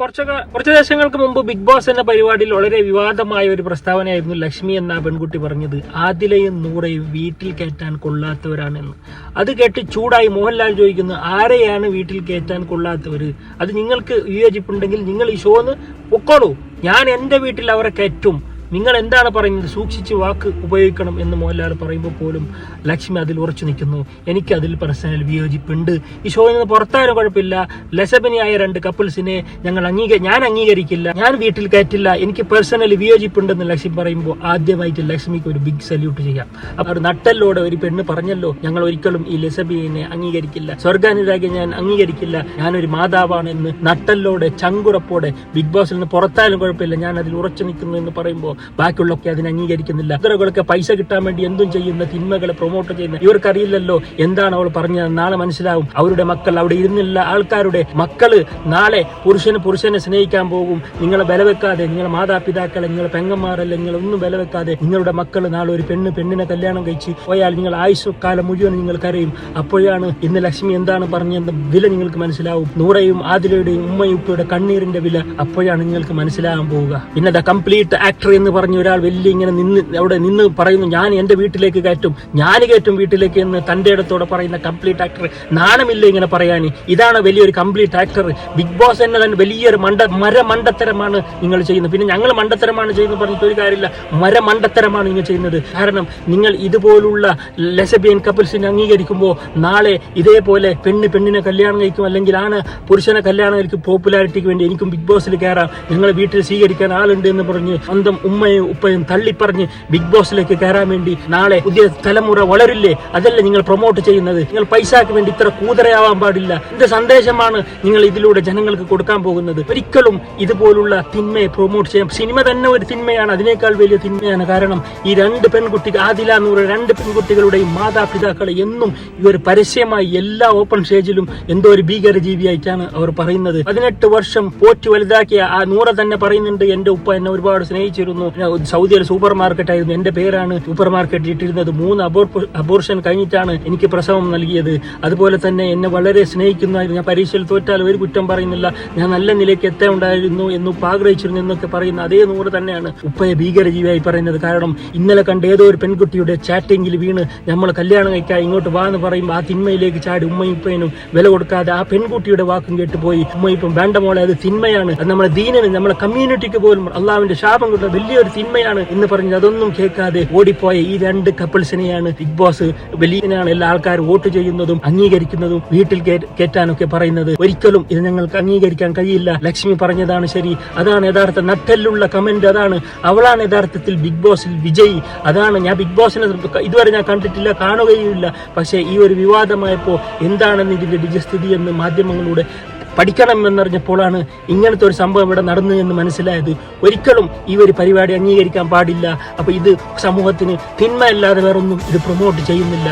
കുറച്ചൊക്കെ കുറച്ച് ദിവസങ്ങൾക്ക് മുമ്പ് ബിഗ് ബോസ് എന്ന പരിപാടിയിൽ വളരെ വിവാദമായ ഒരു പ്രസ്താവനയായിരുന്നു ലക്ഷ്മി എന്ന പെൺകുട്ടി പറഞ്ഞത് ആദിലയും നൂറയും വീട്ടിൽ കയറ്റാൻ കൊള്ളാത്തവരാണെന്ന്. അത് കേട്ട് ചൂടായി മോഹൻലാൽ ചോദിക്കുന്നു ആരെയാണ് വീട്ടിൽ കയറ്റാൻ കൊള്ളാത്തവർ അത് നിങ്ങൾക്ക് വിയോജിപ്പുണ്ടെങ്കിൽ നിങ്ങൾ ഈ ഷോന്ന് പൊക്കോളൂ. ഞാൻ എന്റെ വീട്ടിൽ അവരെ കയറ്റും. നിങ്ങൾ എന്താണ് പറയുന്നത്? സൂക്ഷിച്ച് വാക്ക് ഉപയോഗിക്കണം എന്ന് മോഹൻലാൽ പറയുമ്പോൾ പോലും ലക്ഷ്മി അതിൽ ഉറച്ചു നിൽക്കുന്നു. എനിക്ക് അതിൽ പേഴ്സണൽ വിയോജിപ്പുണ്ട്. ഈ ഷോയിൽ നിന്ന് പുറത്താരും കുഴപ്പമില്ല. ലസബനിയായ രണ്ട് കപ്പിൾസിനെ ഞങ്ങൾ അംഗീക ഞാൻ അംഗീകരിക്കില്ല. ഞാൻ വീട്ടിൽ കയറ്റില്ല. എനിക്ക് പേഴ്സണൽ വിയോജിപ്പുണ്ടെന്ന് ലക്ഷ്മി പറയുമ്പോൾ ആദ്യമായിട്ട് ലക്ഷ്മിക്ക് ഒരു ബിഗ് സല്യൂട്ട് ചെയ്യാം. അപ്പോൾ ഒരു നട്ടല്ലോടെ ഒരു പെണ്ണ് പറഞ്ഞല്ലോ ഞങ്ങൾ ഒരിക്കലും ഈ ലസബിനെ അംഗീകരിക്കില്ല. സ്വർഗാനുരാഗി ഞാൻ അംഗീകരിക്കില്ല. ഞാനൊരു മാതാവാണെന്ന് നട്ടല്ലോടെ ചങ്കുറപ്പോടെ ബിഗ് ബോസിൽ നിന്ന് പുറത്തായാലും കുഴപ്പമില്ല. ഞാൻ അതിൽ ഉറച്ചു നിൽക്കുന്നു എന്ന് പറയുമ്പോൾ ബാക്കിയുള്ളൊക്കെ അതിനെ അംഗീകരിക്കുന്നില്ല. ഇത്രകളൊക്കെ പൈസ കിട്ടാൻ വേണ്ടി എന്തും ചെയ്യുന്ന തിന്മകളെ പ്രൊമോട്ട് ചെയ്യുന്ന ഇവർക്കറിയില്ലല്ലോ എന്താണ് അവൾ പറഞ്ഞത് നാളെ മനസ്സിലാവും. അവരുടെ മക്കൾ അവിടെ ഇരുന്നില്ല. ആൾക്കാരുടെ മക്കൾ നാളെ പുരുഷന് പുരുഷനെ സ്നേഹിക്കാൻ പോകും. നിങ്ങളെ ബലവെക്കാതെ നിങ്ങളെ മാതാപിതാക്കളെ നിങ്ങളെ പെങ്ങന്മാരല്ല നിങ്ങൾ ഒന്നും ബലവെക്കാതെ നിങ്ങളുടെ മക്കൾ നാളെ ഒരു പെണ്ണ് പെണ്ണിനെ കല്യാണം കഴിച്ച് പോയാൽ നിങ്ങൾ ആയുസ് കാലം മുഴുവൻ നിങ്ങൾ കരയും. അപ്പോഴാണ് ഇന്ന് ലക്ഷ്മി എന്താണ് പറഞ്ഞത് വില നിങ്ങൾക്ക് മനസ്സിലാവും. നൂറയും ആതിലയുടെയും ഉമ്മയും ഉപ്പയുടെ കണ്ണീരിന്റെ വില അപ്പോഴാണ് നിങ്ങൾക്ക് മനസ്സിലാകാൻ പോവുക. പിന്നെ ദ കംപ്ലീറ്റ് ആക്ടർ എന്ന് പറഞ്ഞ ഒരാൾ വലിയ ഇങ്ങനെ നിന്ന് അവിടെ നിന്ന് പറയുന്നു ഞാൻ എന്റെ വീട്ടിലേക്ക് കയറ്റും. ഞാൻ കയറ്റും വീട്ടിലേക്ക് എന്ന് തന്റെ ഇടത്തോടെ പറയുന്ന കംപ്ലീറ്റ് ആക്ടർ നാണമില്ല ഇങ്ങനെ പറയാൻ ഇതാണ് വലിയൊരു കംപ്ലീറ്റ് ആക്ടർ ബിഗ് ബോസ് തന്നെ തന്നെ വലിയൊരു മണ്ട മരമണ്ടത്തരമാണ് നിങ്ങൾ ചെയ്യുന്നത്. പിന്നെ ഞങ്ങൾ മണ്ടത്തരമാണ് ചെയ്യുന്നത് പറഞ്ഞിട്ട് ഒരു കാര്യമില്ല. മരമണ്ടത്തരമാണ് നിങ്ങൾ ചെയ്യുന്നത്. കാരണം നിങ്ങൾ ഇതുപോലുള്ള ലെസബിയൻ കപ്പിൾസിനെ അംഗീകരിക്കുമ്പോൾ നാളെ ഇതേപോലെ പെണ്ണ് പെണ്ണിനെ കല്യാണം കഴിക്കും അല്ലെങ്കിൽ ആണ് പുരുഷനെ കല്യാണം കഴിക്കും പോപ്പുലാരിറ്റിക്ക് വേണ്ടി എനിക്കും ബിഗ് ബോസിൽ കയറാം. നിങ്ങളെ വീട്ടിൽ സ്വീകരിക്കാൻ ആളുണ്ട് എന്ന് പറഞ്ഞ് സ്വന്തം ഉമ്മയും ഉപ്പയും തള്ളിപ്പറഞ്ഞ് ബിഗ് ബോസിലേക്ക് കയറാൻ വേണ്ടി നാളെ പുതിയ തലമുറ വളരില്ലേ? അതല്ലേ നിങ്ങൾ പ്രൊമോട്ട് ചെയ്യുന്നത്? നിങ്ങൾ പൈസക്ക് വേണ്ടി ഇത്ര കൂതറയാവാൻ പാടില്ല. എന്ത് സന്ദേശമാണ് നിങ്ങൾ ഇതിലൂടെ ജനങ്ങൾക്ക് കൊടുക്കാൻ പോകുന്നത്? ഒരിക്കലും ഇതുപോലുള്ള തിന്മയെ പ്രൊമോട്ട് ചെയ്യാം സിനിമ തന്നെ ഒരു തിന്മയാണ്. അതിനേക്കാൾ വലിയ തിന്മയാണ് കാരണം ഈ രണ്ട് പെൺകുട്ടികൾ ആദില നൂറ് രണ്ട് പെൺകുട്ടികളുടെയും മാതാപിതാക്കളെ എന്നും ഈ ഒരു പരസ്യമായി എല്ലാ ഓപ്പൺ സ്റ്റേജിലും എന്തോ ഒരു ഭീകര ജീവിയായിട്ടാണ് അവർ പറയുന്നത്. പതിനെട്ട് വർഷം പോറ്റി വലുതാക്കിയ ആ നൂറ തന്നെ പറയുന്നുണ്ട് എന്റെ ഉപ്പ എന്നെ ഒരുപാട് സ്നേഹിച്ചിരുന്നു. സൗദിയിൽ സൂപ്പർ മാർക്കറ്റ് ആയിരുന്നു. എന്റെ പേരാണ് സൂപ്പർ മാർക്കറ്റ് ഇട്ടിരുന്നത്. മൂന്ന് അബോർഷൻ കഴിഞ്ഞിട്ടാണ് എനിക്ക് പ്രസവം നൽകിയത്. അതുപോലെ തന്നെ എന്നെ വളരെ സ്നേഹിക്കുന്നതായിരുന്നു ഞാൻ പരീക്ഷയിൽ തോറ്റാൽ ഒരു കുറ്റം പറയുന്നില്ല. ഞാൻ നല്ല നിലയ്ക്ക് എത്തേണ്ടായിരുന്നു എന്ന് ആഗ്രഹിച്ചിരുന്നു എന്നൊക്കെ പറയുന്ന അതേ നൂറ് തന്നെയാണ് ഉപ്പയെ ഭീകരജീവിയായി പറയുന്നത്. കാരണം ഇന്നലെ കണ്ട ഏതോ ഒരു പെൺകുട്ടിയുടെ ചാറ്റിങ്ങിൽ വീണ് നമ്മൾ കല്യാണം കഴിക്കാൻ ഇങ്ങോട്ട് വാ എന്ന് പറയുമ്പോൾ ആ തിന്മയിലേക്ക് ചാടി ഉമ്മയും ഉപ്പയനും വില കൊടുക്കാതെ ആ പെൺകുട്ടിയുടെ വാക്കും കേട്ട് പോയി. ഉമ്മയിപ്പം വേണ്ട മോളെ അത് തിന്മയാണ്. അത് നമ്മുടെ ദീനന് നമ്മുടെ കമ്മ്യൂണിറ്റിക്ക് പോലും അള്ളാവിന്റെ ശാപം കിട്ടുന്ന വലിയൊരു തിന്മയാണ് എന്ന് പറഞ്ഞ് അതൊന്നും കേൾക്കാതെ ഓടിപ്പോയ ഈ രണ്ട് കപ്പിൾസിനെയാണ് ബിഗ് ബോസ് വലിയനാണ് എല്ലാ ആൾക്കാരും വോട്ട് ചെയ്യുന്നതും അംഗീകരിക്കുന്നതും വീട്ടിൽ കേറ്റാനൊക്കെ പറയുന്നത്. ഒരിക്കലും ഇത് ഞങ്ങൾക്ക് അംഗീകരിക്കാൻ കഴിയില്ല. ലക്ഷ്മി പറഞ്ഞതാണ് ശരി. അതാണ് യഥാർത്ഥ നട്ടെല്ലുള്ള കമന്റ് അതാണ് അവളാണ് യഥാർത്ഥത്തിൽ ബിഗ് ബോസിൽ വിജയി. അതാണ് ഞാൻ ബിഗ് ബോസിനെ ഇതുവരെ ഞാൻ കണ്ടിട്ടില്ല കാണുകയുമില്ല. പക്ഷേ ഈ ഒരു വിവാദമായപ്പോൾ എന്താണെന്ന് ഇതിന്റെ നിജസ്ഥിതി എന്ന് മാധ്യമങ്ങളിലൂടെ പഠിക്കണം എന്നറിഞ്ഞപ്പോഴാണ് ഇങ്ങനത്തെ ഒരു സംഭവം ഇവിടെ നടന്നു എന്ന് മനസ്സിലായത്. ഒരിക്കലും ഈ ഒരു പരിപാടി അംഗീകരിക്കാൻ പാടില്ല. അപ്പോൾ ഇത് സമൂഹത്തിന് തിന്മയല്ലാതെ വേറൊന്നും ഇത് പ്രൊമോട്ട് ചെയ്യുന്നില്ല.